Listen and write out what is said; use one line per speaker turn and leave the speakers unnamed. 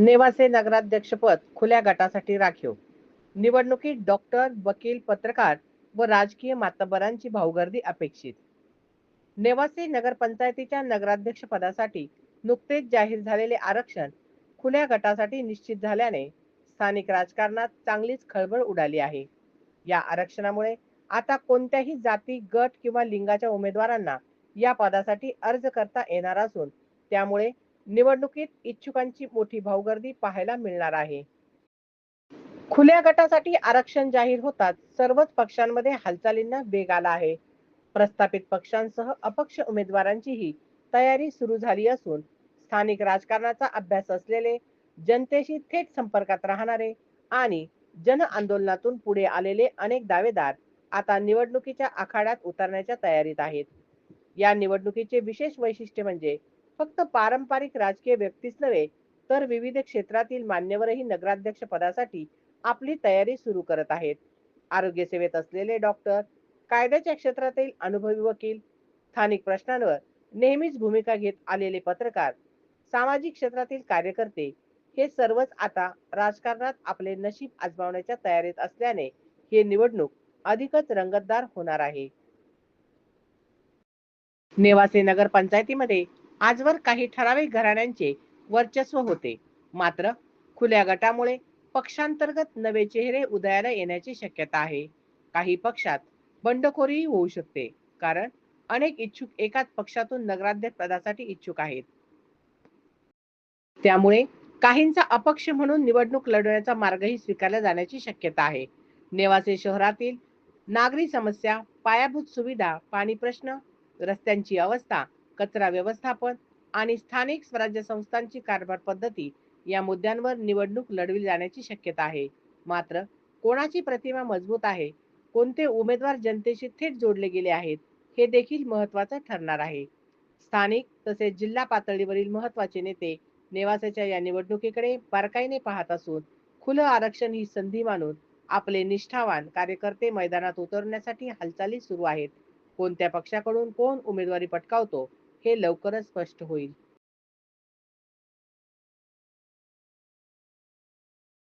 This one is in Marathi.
नेवासे नगराध्यक्षपद खुल्या गटासाठी राखीव. निवडणुकीत डॉक्टर वकील पत्रकार व राजकीय मातबरांची भाऊगर्दी अपेक्षित. नेवासे नगरपंचायतीच्या नगराध्यक्ष पदासाठी नुकतेच जाहीर झालेले आरक्षण खुल्या गटासाठी निश्चित झाल्याने स्थानिक राजकारणात चांगलीच खळबळ उडाली आहे. या आरक्षणामुळे आता कोणत्याही जाती गट किंवा लिंगाच्या उमेदवारांना या पदासाठी अर्ज करता येणार असून त्यामुळे निवडणुकीत इच्छुकांची मोठी भाऊगर्दी पाहायला मिळणार आहे. खुल्या गटासाठी आरक्षण जाहीर होताच सर्वच पक्षांमध्ये हालचालींना वेग आला आहे. प्रस्थापित पक्षांसह अपक्ष उमेदवारांचीही तयारी सुरू झाली असून स्थानिक राजकारणाचा अभ्यास असलेले जनतेशी थेट संपर्कात राहणारे आणि जन आंदोलनातून पुढे आलेले अनेक दावेदार आता निवडणुकीच्या आखाड्यात उतरण्याच्या तयारीत आहेत. या निवडणुकीचे विशेष वैशिष्ट्य म्हणजे फक्त पारंपरिक राजकीय व्यक्तीच नव्हे तर विविध क्षेत्रातील मान्यवरही नगराध्यक्ष पदासाठी आपली तयारी सुरू करत आहेत. आरोग्य सेवेत असलेले डॉक्टर कायद्याच्या क्षेत्रातील अनुभवी वकील स्थानिक प्रश्नांवर नेहमीच भूमिका घेत आलेले पत्रकार सामाजिक क्षेत्रातील कार्यकर्ते हे सर्वच आता राजकारणात आपले नशीब आजमावण्याच्या तयारीत असल्याने ही निवडणूक अधिकच रंगतदार होणार आहे. नेवासे नगर पंचायतीमध्ये आजवर काही ठराविक घराण्यांचे वर्चस्व होते. मात्र खुल्या गटामुळे पक्षांतर्गत नवे चेहरे उदयाला येण्याची शक्यता आहे. काही पक्षात बंडखोरीही होऊ शकते कारण अनेक इच्छुक एकाच पक्षातून नगराध्यक्ष पदासाठी इच्छुक आहेत. त्यामुळे काहींचा अपक्ष म्हणून निवडणूक लढवण्याचा मार्गही स्वीकारला जाण्याची शक्यता आहे. नेवासे शहरातील नागरी समस्या पायाभूत सुविधा पाणी प्रश्न रस्त्यांची अवस्था कचरा व्यवस्थापन आणि स्थानिक स्वराज्य संस्थांची कारभार पद्धती या मुद्द्यांवर निवडणूक लढविली जाण्याची शक्यता आहे. मात्र कोणाची प्रतिमा मजबूत आहे कोणते उमेदवार जनतेशी थेट जोडले गेले आहेत हे देखील महत्वाचं ठरणार आहे. स्थानिक तसेच जिल्हा पातळीवरील महत्त्वाचे नेते नेवासेच्या या निवडणुकीकडे बारकाईने पाहत असून खुलं आरक्षण ही संधी मानून आपले निष्ठावान कार्यकर्ते मैदानात उतरण्यासाठी हालचाली सुरू आहेत. कोणत्या पक्षाकडून कोण उमेदवारी पटकावतो हे लवकरच स्पष्ट होईल.